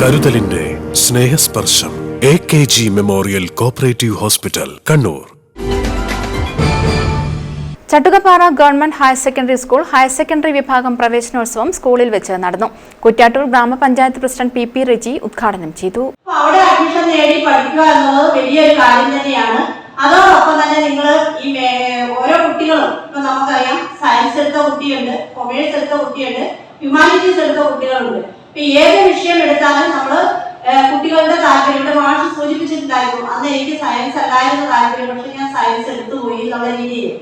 കരുതലിന്റെ Snehasparsham. A K G memorial cooperative hospital Kannur. Chattukappara government higher secondary school higher secondary വിഭാഗം പ്രവേശനോത്സവം സ്കൂളിൽ വെച്ച് നടന്നു. കുറ്റാട്ടൂർ ഗ്രാമപഞ്ചായത്ത് പ്രസിഡന്റ് പി പി റെജി ഉദ്ഘാടനം ചെയ്തു. അവിടെ അഡ്മിഷൻ നേടി പഠിക്കുക എന്നത് വലിയൊരു കാര്യം തന്നെയാണ്. അതോടൊപ്പം തന്നെ നിങ്ങൾ ഈ ഓരോ കുട്ടികളും ഇപ്പൊ നമുക്കറിയാം സയൻസ് എടുത്ത കുട്ടിയുണ്ട് കൊമേഴ്സ് എടുത്ത കുട്ടിയുണ്ട് ഹ്യൂമാനിറ്റീസ് എടുത്ത കുട്ടികളുണ്ട്. ഇപ്പൊ ഏത് വിഷയം എടുത്താലും നമ്മൾ കുട്ടികളുടെ താല്പര്യം ഇവിടെ മാഷ് സൂചിപ്പിച്ചിട്ടുണ്ടായിരുന്നു അന്ന് എനിക്ക് സയൻസ് അല്ലായിരുന്നു താല്പര്യം. പക്ഷെ ഞാൻ സയൻസ് എടുത്തു പോയി എന്നുള്ള രീതിയിൽ.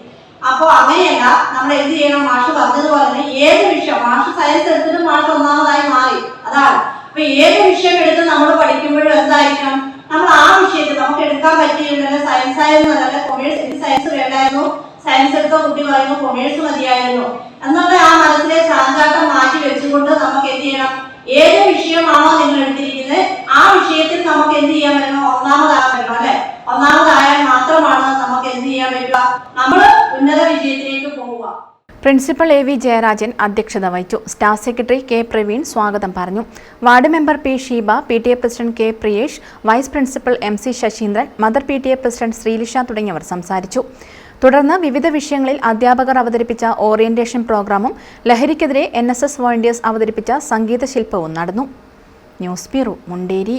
അപ്പോൾ അങ്ങനെയല്ല നമ്മൾ എന്ത് ചെയ്യണം? മാഷ് പറഞ്ഞതുപോലെ തന്നെ ഏത് വിഷയം? മാഷ് സയൻസ് എടുത്തിട്ട് മാഷ് ഒന്നാമതായി മാറി. അതാണ്. അപ്പൊ ഏത് വിഷയം എടുത്ത് നമ്മൾ പഠിക്കുമ്പോഴും എന്തായിരിക്കണം? നമ്മൾ ആ വിഷയത്തിൽ നമുക്ക് എടുക്കാൻ പറ്റിയിരുന്നല്ല സയൻസ് ആയിരുന്നു അല്ല കൊമേഴ്സ് എനിക്ക് സയൻസ് വേണ്ടായിരുന്നു. സയൻസ് എടുത്ത കുട്ടി പറയുന്നു കൊമേഴ്സ് മതിയായിരുന്നു. എന്നുള്ള ആ മനസ്സിലെ ചാഞ്ചാട്ടം മാറ്റി വെച്ചുകൊണ്ട് നമുക്ക് എന്ത് ചെയ്യണം ഏത് വിഷയമാണോ നിങ്ങൾ എടുത്തിരിക്കുന്നത് ആ വിഷയത്തിൽ നമുക്ക് എന്ത് ചെയ്യാൻ പറ്റണം ഒന്നാമതാകാൻ പറ്റണം അല്ലെ ഒന്നാമതായാൽ മാത്രമാണ് നമുക്ക് എന്ത് ചെയ്യാൻ പറ്റുക വിജയത്തിലേക്ക് പോവുക. പ്രിൻസിപ്പൽ എ വി ജയരാജൻ അധ്യക്ഷത വഹിച്ചു. സ്റ്റാഫ് സെക്രട്ടറി കെ പ്രവീൺ സ്വാഗതം പറഞ്ഞു. Ward member P Sheeba P T A president K Priyesh vice principal M C Sasheendran mother P T A president Sreelisha തുടങ്ങിയവർ സംസാരിച്ചു. തുടർന്ന് വിവിധ വിഷയങ്ങളിൽ അധ്യാപകർ അവതരിപ്പിച്ച ഓറിയന്റേഷൻ പ്രോഗ്രാമും ലഹരിക്കെതിരെ എൻ എസ് എസ് വോളണ്ടിയേഴ്സ് അവതരിപ്പിച്ച സംഗീത ശില്പവും നടന്നു. News bureau Munderi.